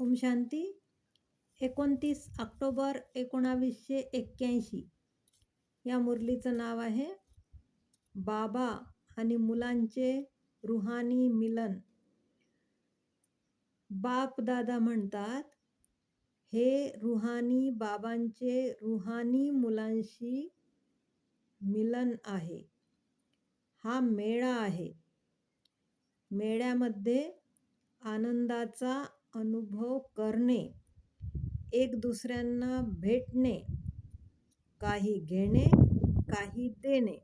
ओम शांती. एकोणतीस ऑक्टोबर एकोणावीसशे एक्क्याऐंशी. या मुरलीचं नाव आहे बाबा आणि मुलांचे रुहानी मिलन. बाप दादा म्हणतात हे रुहानी बाबांचे रुहानी मुलांशी मिलन आहे. हा मेळा आहे. मेळ्यामध्ये आनंदाचा अनुभव करणे एक दुसऱ्यांना भेटणे काही घेणे काही देणे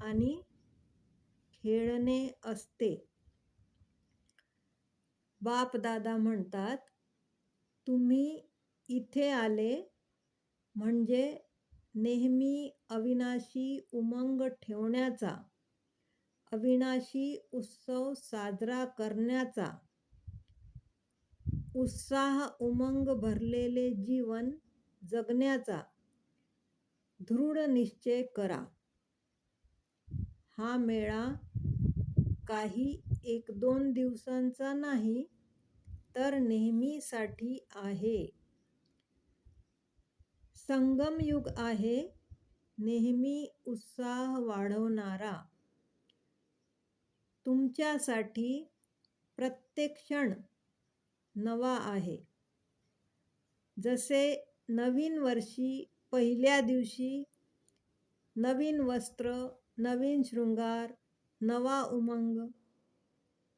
आणि खेळणे असते. बाप दादा म्हणतात तुम्ही इथे आले म्हणजे नेहमी अविनाशी उमंग ठेवण्याचा अविनाशी उत्सव साजरा करण्याचा उत्साह उमंग भरलेले जीवन जगण्याचा दृढ निश्चय करा. हा मेळा काही एक दोन दिवसांचा नाही तर नेहमीसाठी आहे. संगमयुग आहे नेहमी उत्साह वाढवणारा. तुमच्यासाठी प्रत्येक क्षण नवा आहे. जसे नवीन वर्षी पहिल्या दिवशी नवीन वस्त्र नवीन शृंगार नवा उमंग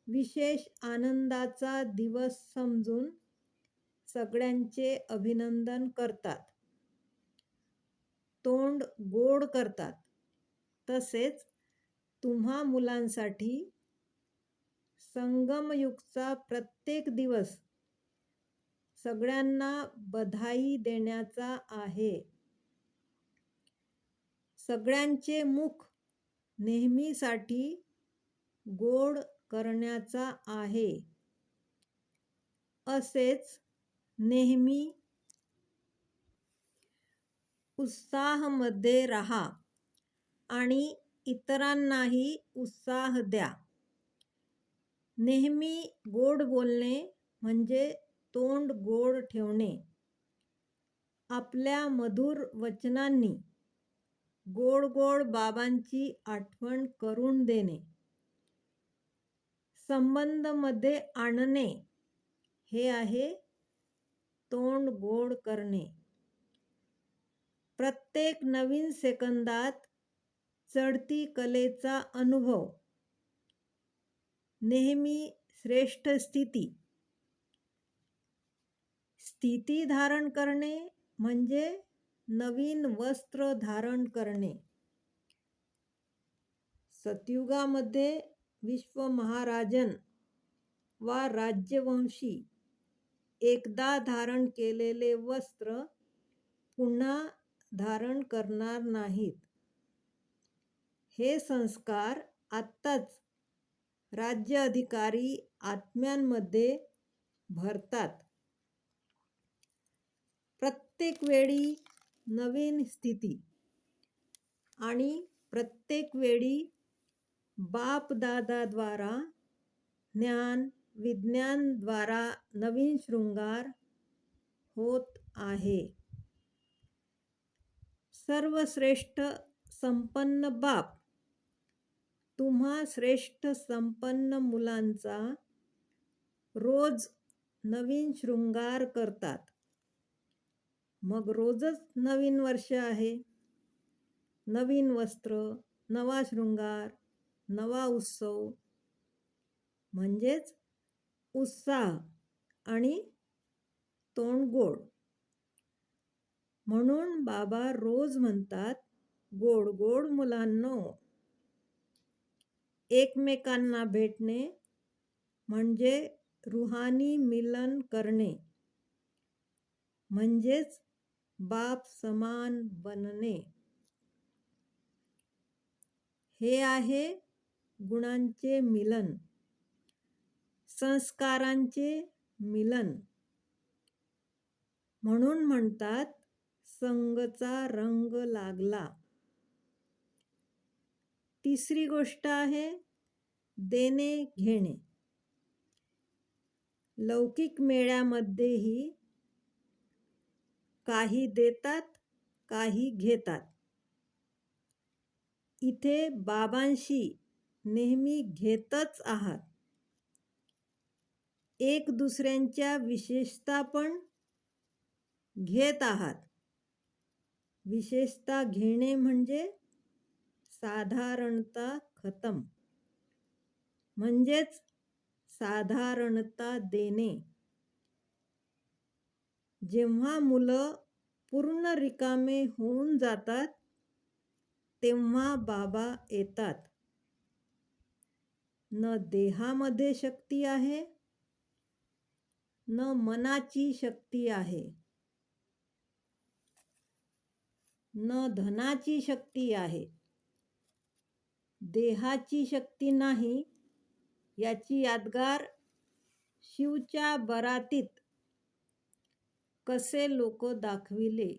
विशेष आनंदाचा दिवस समजून सगळ्यांचे अभिनंदन करतात. तोंड गोड करतात. तसेच तुम्हा मुलांसाठी संगमयुगचा प्रत्येक दिवस सगळ्यांना बधाई देण्याचा आहे. सगळ्यांचे मुख नेहमीसाठी गोड करण्याचा आहे. असेच नेहमी उत्साहामध्ये राहा आणि इतरांनाही उत्साह द्या. नेहमी गोड बोलणे म्हणजे तोंड गोड ठेवणे. आपल्या मधुर वचनांनी गोड गोड बाबांची आठवण करून देणे. संबंधमध्ये आणणे हे आहे तोंड गोड करणे. प्रत्येक नवीन सेकंदात चढती कलेचा अनुभव. नेहमी श्रेष्ठ स्थिती. स्थिती धारण करणे म्हणजे नवीन वस्त्र धारण करणे. सतयुगामध्ये विश्व महाराजन वा राज्यवंशी एकदा धारण केलेले वस्त्र पुन्हा धारण करणार नाहीत. हे संस्कार आत्ताच राज्य अधिकारी आत्म्यांमध्ये भरतात. प्रत्येक वेळी नवीन स्थिती आणि प्रत्येक वेळी बापदादाद्वारा ज्ञान विज्ञानद्वारा नवीन शृंगार होत आहे. सर्वश्रेष्ठ संपन्न बाप. तुम्हा श्रेष्ठ संपन्न मुलांचा रोज नवीन शृंगार करतात. मग रोजच नवीन वर्ष आहे. नवीन वस्त्र नवा शृंगार नवा उत्सव. म्हणजेच उत्साह आणि तोंड गोड. म्हणून बाबा रोज म्हणतात गोड गोड मुलांनो. एकमेकांना भेटणे म्हणजे रुहानी मिलन करणे. म्हणजेच बाप समान बनणे. हे आहे गुणांचे मिलन. संस्कारांचे मिलन. म्हणून म्हणतात संगचा रंग लागला. तिसरी गोष्ट आहे देणे घेणे लौकिक मेळ्यामध्येही काही देतात काही घेतात. इथे बाबांशी नेहमी घेतच आहात. एक दुसऱ्यांच्या विशेषता पण घेत आहात. विशेषता घेणे म्हणजे साधारणता खतम. म्हणजेच साधारणता देणे. जेव्हा मुलं पूर्ण रिकामे होऊन जातात तेव्हा बाबा येतात. न देहामध्ये शक्ती आहे न मनाची शक्ती आहे. न धनाची शक्ती आहे. देहाची शक्ती नाही याची यादगार शिवच्या बरातीत कसे लोक दाखविले?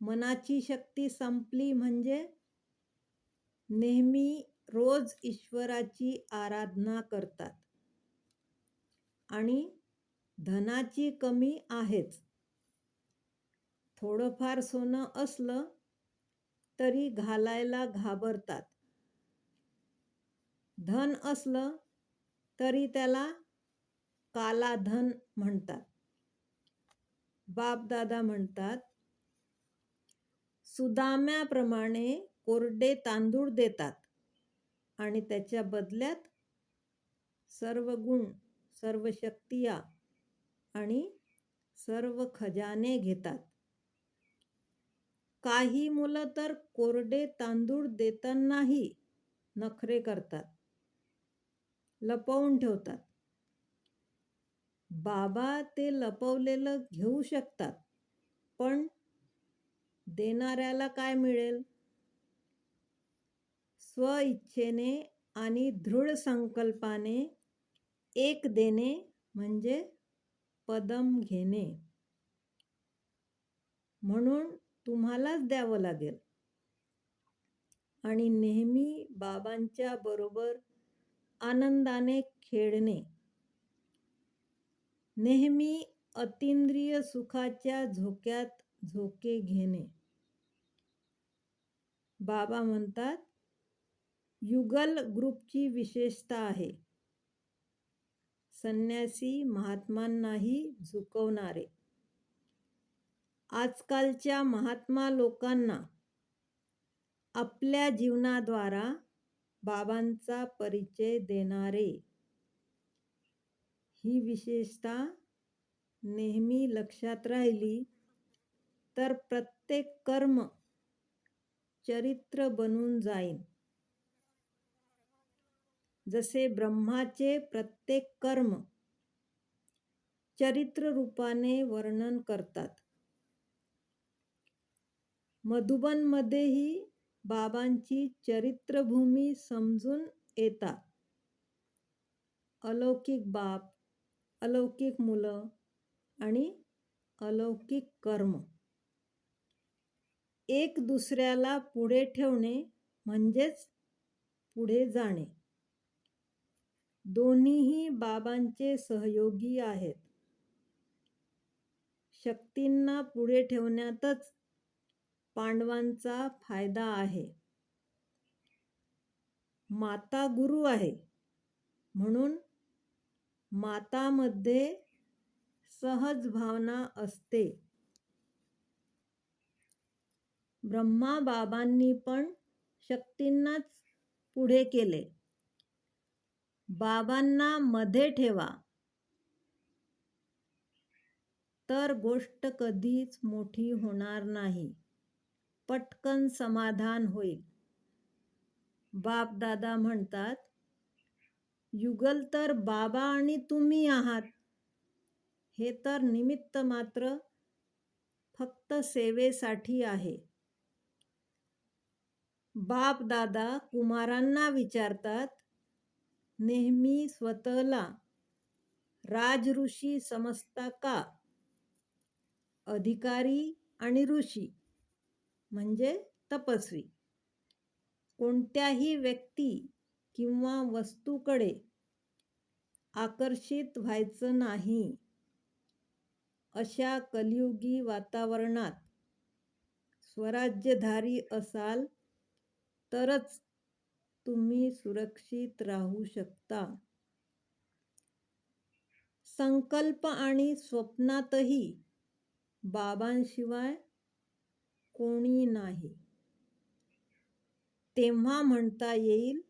मनाची शक्ती संपली म्हणजे? नेहमी रोज ईश्वराची आराधना करतात. आणि धनाची कमी आहेच. थोडंफार सोनं असलं तरी घालायला घाबरतात. धन असलं तरी त्याला काला धन म्हणतात. बापदादा म्हणतात सुदाम्याप्रमाणे कोरडे तांदूळ देतात आणि त्याच्या बदल्यात सर्व गुण सर्व शक्तिया आणि सर्व खजाने घेतात. काही मुलं तर कोरडे तांदूळ देतानाही नखरे करतात लपवून ठेवतात. बाबा ते लपवलेलं घेऊ शकतात पण देणाऱ्याला काय मिळेल? स्वइच्छेने आणि दृढ संकल्पाने एक देणे म्हणजे पदम घेणे. म्हणून तुम्हालाच द्यावं लागेल. आणि नेहमी बाबांच्या बरोबर आनंदाने खेळणे. नेहमी अतिंद्रिय सुखाच्या झोक्यात झोके घेणे. बाबा म्हणतात युगल ग्रुपची विशेषता आहे. संन्यासी महात्मांनाही झुकवणारे. आजकालच्या महात्मा लोकांना आपल्या जीवनाद्वारा बाबांचा परिचय देणारे ही विशेषता नेहमी लक्षात राहिली तर प्रत्येक कर्म चरित्र बनून जाईन. जसे ब्रह्माचे प्रत्येक कर्म चरित्र रूपाने वर्णन करतात. मधुबनमध्येही बाबांची चरित्रभूमी समजून येतात. अलौकिक बाप अलौकिक मुलं आणि अलौकिक कर्म. एक दुसऱ्याला पुढे ठेवणे म्हणजेच पुढे जाणे. दोन्हीही बाबांचे सहयोगी आहेत. शक्तींना पुढे ठेवण्यातच पांडवांचा फायदा आहे. माता गुरु आहे म्हणून मातामध्ये सहज भावना असते. ब्रह्मा बाबांनी पण शक्तींनाच पुढे केले. बाबांना मध्ये ठेवा. तर गोष्ट कधीच मोठी होणार नाही. पटकन समाधान होईल. बाप दादा म्हणतात युगल तर बाबा आणि तुम्ही आहात. हे तर निमित्त मात्र फक्त सेवेसाठी आहे. बाप दादा कुमारांना विचारतात नेहमी स्वतःला राजऋषी समजता का? अधिकारी आणि ऋषी म्हणजे तपस्वी. कोणत्याही व्यक्ती किंवा वस्तूकडे आकर्षित व्हायचं नाही. अशा कलियुगी वातावरणात स्वराज्यधारी असाल तरच तुम्ही सुरक्षित राहू शकता. संकल्प आणि स्वप्नातही बाबांशिवाय कोणी नाही. तेव्हा म्हणता येईल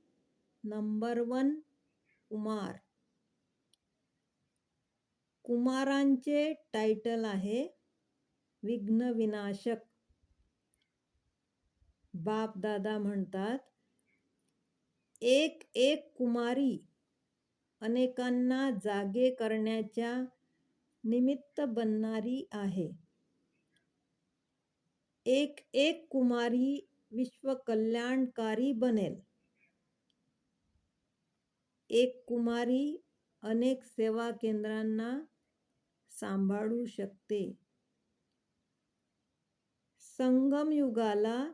नंबर वन कुमार. कुमारांचे टायटल आहे विघ्नविनाशक. बापदादा बाप दादा म्हणतात एक एक कुमारी अनेकांना जागे करण्याच्या निमित्त बनणारी आहे. एक एक कुमारी विश्वकल्याणकारी बनेल. एक कुमारी अनेक सेवा केंद्रांना सांभाळू शकते. संगमयुगाला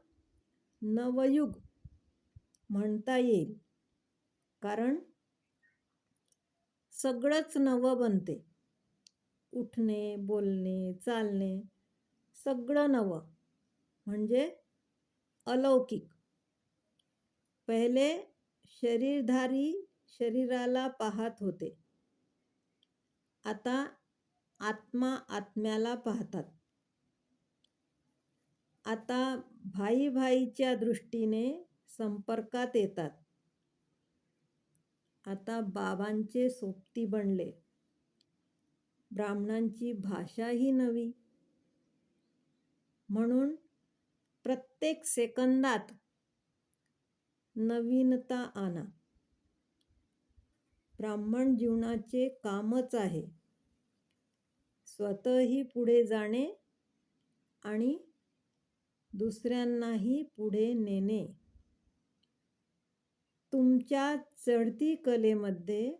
नवयुग म्हणता येईल. कारण सगळंच नवं बनते. उठणे बोलणे चालणे सगळं नवं. म्हणजे अलौकिक. पहिले शरीरधारी शरीराला पाहत होते. आता आत्मा आत्म्याला पाहतात. आता भाई भाईच्या दृष्टीने संपर्कात येतात. आता बाबांचे सोबती बनले. ब्राह्मणांची भाषाही नवी. म्हणून प्रत्येक सेकंदात नवीनता आणा. ब्राह्मण जीवनाचे कामच आहे. स्वतःही पुढे जाणे आणि दुसऱ्यांनाही पुढे नेणे. तुमच्या चढती कलेमध्ये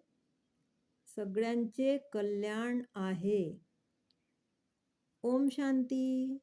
सगळ्यांचे कल्याण आहे. ओम शांती.